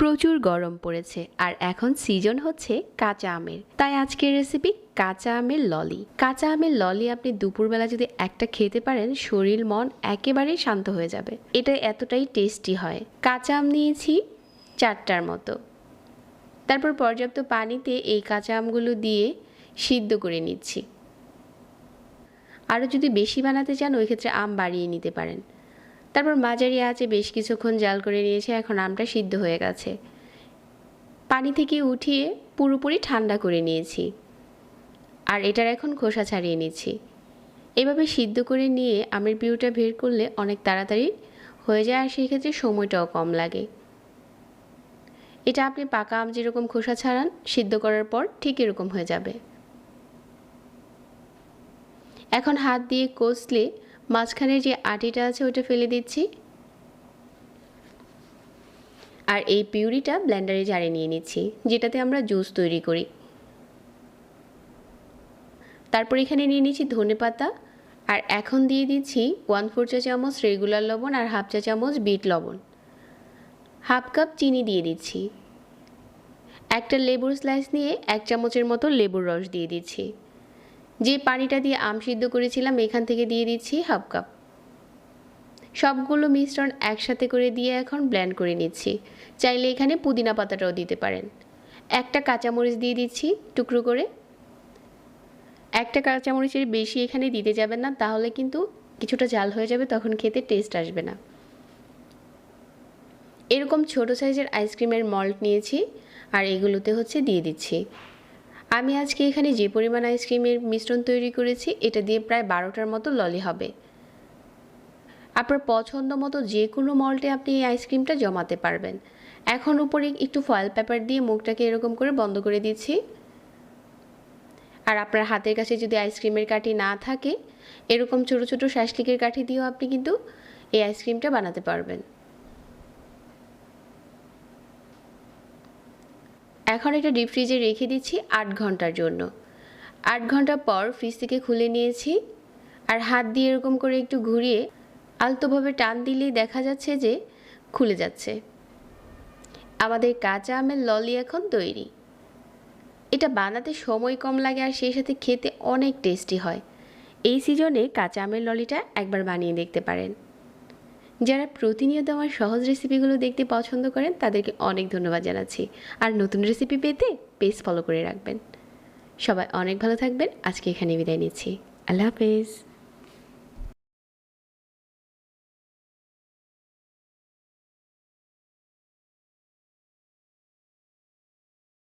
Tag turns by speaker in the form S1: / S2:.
S1: প্রচুর গরম পড়েছে, আর এখন সিজন হচ্ছে কাঁচা আমের। তাই আজকের রেসিপি কাঁচা আমের ললি কাঁচা আমের ললি আপনি দুপুরবেলা যদি একটা খেতে পারেন, শরীর, মন একেবারেই শান্ত হয়ে যাবে। এটা এতটাই টেস্টি হয়। কাঁচা আম নিয়েছি চারটার মতো। তারপর পর্যাপ্ত পানিতে এই কাঁচা আমগুলো দিয়ে সিদ্ধ করে নিচ্ছি। আরও যদি বেশি বানাতে চান ওই ক্ষেত্রে আম বাড়িয়ে নিতে পারেন। তারপর মাঝারি আঁচে বেশ কিছুক্ষণ জাল করে নিয়েছে, এখন আমটা সিদ্ধ হয়ে গেছে। পানি থেকে উঠিয়ে পুরোপুরি ঠান্ডা করে নিয়েছি। আর এটার এখন খোসা ছাড়িয়ে নিচ্ছি। এভাবে সিদ্ধ করে নিয়ে আমের পিউটা বের করলে অনেক তাড়াতাড়ি হয়ে যায়, আর সেই ক্ষেত্রে সময়টাও কম লাগে। এটা আপনি পাকা আম যেরকম খোসা ছাড়ান, সিদ্ধ করার পর ঠিক এরকম হয়ে যাবে। এখন হাত দিয়ে কষলে মাঝখানের যে আটিটা আছে ওটা ফেলে দিচ্ছি। আর এই পিউরিটা ব্লেন্ডারে জারে নিয়ে নিচ্ছি, যেটাতে আমরা জুস তৈরি করি। তারপর এখানে নিয়ে নিচ্ছি ধনে পাতা, আর এখন দিয়ে দিচ্ছি ওয়ান ফোর চা চামচ রেগুলার লবণ আর হাফ চা চামচ বিট লবণ। হাফ কাপ চিনি দিয়ে দিচ্ছি। একটা লেবুর স্লাইস নিয়ে এক চামচের মতো লেবুর রস দিয়ে দিচ্ছি। যে পানিটা দিয়ে আম সিদ্ধ করেছিলাম, এখান থেকে দিয়ে দিচ্ছি হাফ কাপ। সবগুলো মিশ্রণ একসাথে করে দিয়ে এখন ব্ল্যান্ড করে নিচ্ছি। চাইলে এখানে পুদিনা পাতাটাও দিতে পারেন। একটা কাঁচামরিচ দিয়ে দিচ্ছি টুকরো করে। একটা কাঁচামরিচের বেশি এখানে দিতে যাবেন না, তাহলে কিন্তু কিছুটা জাল হয়ে যাবে, তখন খেতে টেস্ট আসবে না। এরকম ছোট সাইজের আইসক্রিমের মল্ট নিয়েছি, আর এগুলোতে হচ্ছে দিয়ে দিচ্ছি। আমি আজকে এখানে যে পরিমাণ আইসক্রিমের মিশ্রণ তৈরি করেছি, এটা দিয়ে প্রায় বারোটার মতো ললি হবে। আপনার পছন্দ মতো যে কোনো মল্টে আপনি এই আইসক্রিমটা জমাতে পারবেন। এখন উপরে একটু ফয়েল পেপার দিয়ে মুখটাকে এরকম করে বন্ধ করে দিচ্ছি। আর আপনার হাতের কাছে যদি আইসক্রিমের কাঠি না থাকে, এরকম ছোট ছোট শাসলিকের কাঠি দিয়েও আপনি কিন্তু এই আইসক্রিমটা বানাতে পারবেন। এখন এটা ডিপ ফ্রিজে রেখে দিচ্ছি আট ঘণ্টার জন্য। আট ঘণ্টা পর ফ্রিজ থেকে খুলে নিয়েছি আর হাত দিয়ে এরকম করে একটু ঘুরিয়ে আলতোভাবে টান দিলেই দেখা যাচ্ছে যে খুলে যাচ্ছে। আমাদের কাঁচা আমের ললি এখন তৈরি। এটা বানাতে সময় কম লাগে আর সেই সাথে খেতে অনেক টেস্টি হয়। এই সিজনে কাঁচা আমের ললিটা একবার বানিয়ে দেখতে পারেন। যারা প্রতিনিয়ত আমার সহজ রেসিপিগুলো দেখতে পছন্দ করেন, তাদেরকে অনেক ধন্যবাদ জানাচ্ছি। আর নতুন রেসিপি পেতে পেজ ফলো করে রাখবেন। সবাই অনেক ভালো থাকবেন। আজকে এখানে বিদায় নিচ্ছি। আল্লাহ হাফেজ।